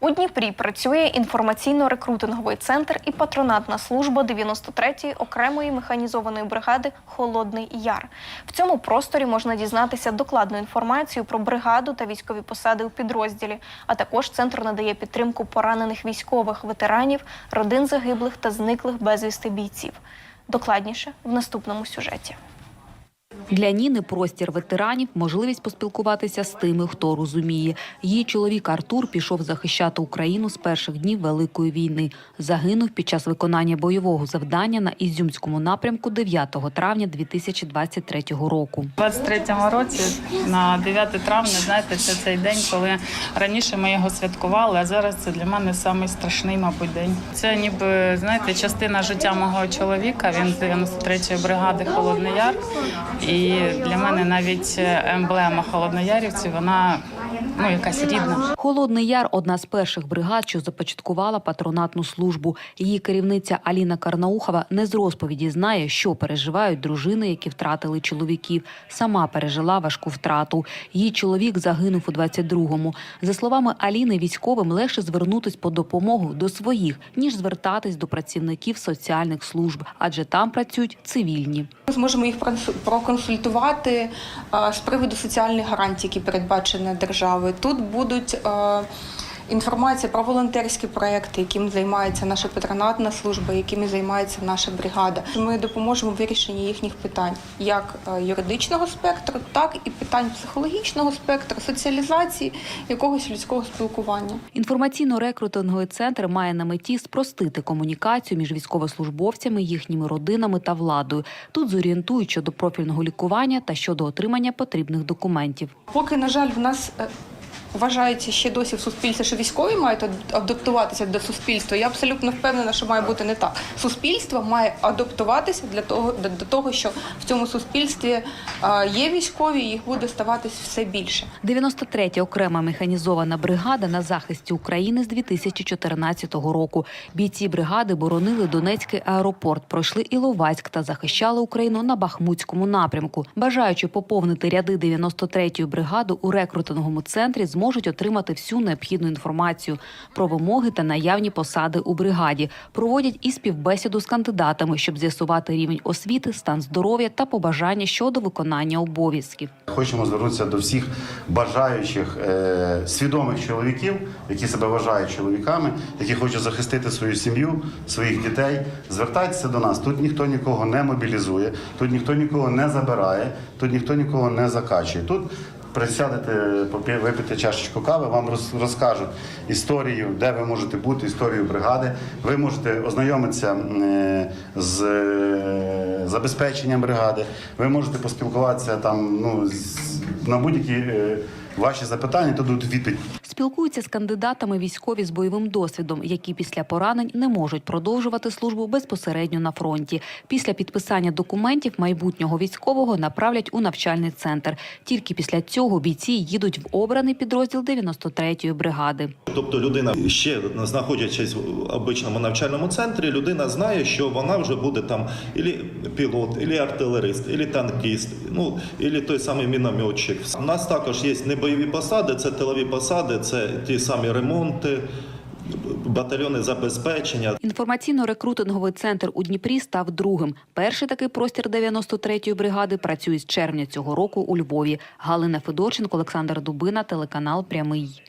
У Дніпрі працює інформаційно-рекрутинговий центр і патронатна служба 93-ї окремої механізованої бригади Холодний Яр. В цьому просторі можна дізнатися докладну інформацію про бригаду та військові посади у підрозділі. А також центр надає підтримку поранених військових ветеранів, родин загиблих та зниклих безвісти бійців. Докладніше в наступному сюжеті. Для Ніни простір ветеранів можливість поспілкуватися з тими, хто розуміє. Її чоловік Артур пішов захищати Україну з перших днів Великої війни. Загинув під час виконання бойового завдання на Ізюмському напрямку 9 травня 2023 року. У 23-му році на 9 травня, знаєте, це цей день, коли раніше ми його святкували, а зараз це для мене самий страшний, мабуть, день. Це ніби знаєте, частина життя мого чоловіка. Він з 93-ї бригади Холодний Яр. І для мене навіть емблема холодноярівці вона ну якась рідна. Холодний Яр одна з перших бригад, що започаткувала патронатну службу. Її керівниця Аліна Карнаухова не з розповіді знає, що переживають дружини, які втратили чоловіків. Сама пережила важку втрату. Її чоловік загинув у 22-му. За словами Аліни, військовим легше звернутись по допомогу до своїх, ніж звертатись до працівників соціальних служб, адже там працюють цивільні. Ми зможемо їх проконсультувати з приводу соціальних гарантій, які передбачені державою. Тут будуть а, інформація про волонтерські проекти, якими займається наша патронатна служба, якими займається наша бригада. Ми допоможемо в вирішенні їхніх питань, як юридичного спектру, так і питань психологічного спектру, соціалізації, якогось людського спілкування. Інформаційно-рекрутинговий центр має на меті спростити комунікацію між військовослужбовцями, їхніми родинами та владою. Тут зорієнтують щодо профільного лікування та щодо отримання потрібних документів. Поки, на жаль, в нас е, вважається ще досі в суспільстві, що військові мають ад- адаптуватися до суспільства. Я абсолютно впевнена, що має бути не так. Суспільство має адаптуватися для того, до, того, що в цьому суспільстві е, є військові, їх буде ставатись все більше. 93-я окрема механізована бригада на захисті України з 2014 року. Бійці бригади боронили Донецький аеропорт, пройшли Іловайськ та захищали Україну на Бахмутському напрямку. Бажаючи поповнити ряди 93-ї бригади у рекрутинговому центрі, зможуть отримати всю необхідну інформацію про вимоги та наявні посади у бригаді. Проводять і співбесіду з кандидатами, щоб з'ясувати рівень освіти, стан здоров'я та побажання щодо виконання обов'язків. Хочемо звернутися до всіх бажаючих е, свідомих чоловіків, які себе вважають чоловіками, які хочуть захистити свою сім'ю, своїх дітей. Звертайтеся до нас. Тут ніхто нікого не мобілізує, тут ніхто нікого не забирає, тут ніхто нікого не закачує. Тут присядете, випити чашечку кави, вам роз- розкажуть історію, де ви можете бути, історію бригади. Ви можете ознайомитися е, з е, забезпеченням бригади. Ви можете поспілкуватися там ну, на будь-які е, ваші запитання, то дадуть відповідь. Спілкуються з кандидатами військові з бойовим досвідом, які після поранень не можуть продовжувати службу безпосередньо на фронті. Після підписання документів майбутнього військового направлять у навчальний центр. Тільки після цього бійці їдуть в обраний підрозділ 93-ї бригади. Тобто людина ще знаходячись в обичному навчальному центрі, людина знає, що вона вже буде там ілі пілот, ілі артилерист, ілі танкіст, ну ілі той самий мінометчик. У нас також є небойові посади, це тилові посади, це ті самі ремонти, батальйони забезпечення. Інформаційно-рекрутинговий центр у Дніпрі став другим. Перший такий простір 93-ї бригади працює з червня цього року у Львові. Галина Федорченко, Олександр Дубина, телеканал Прямий.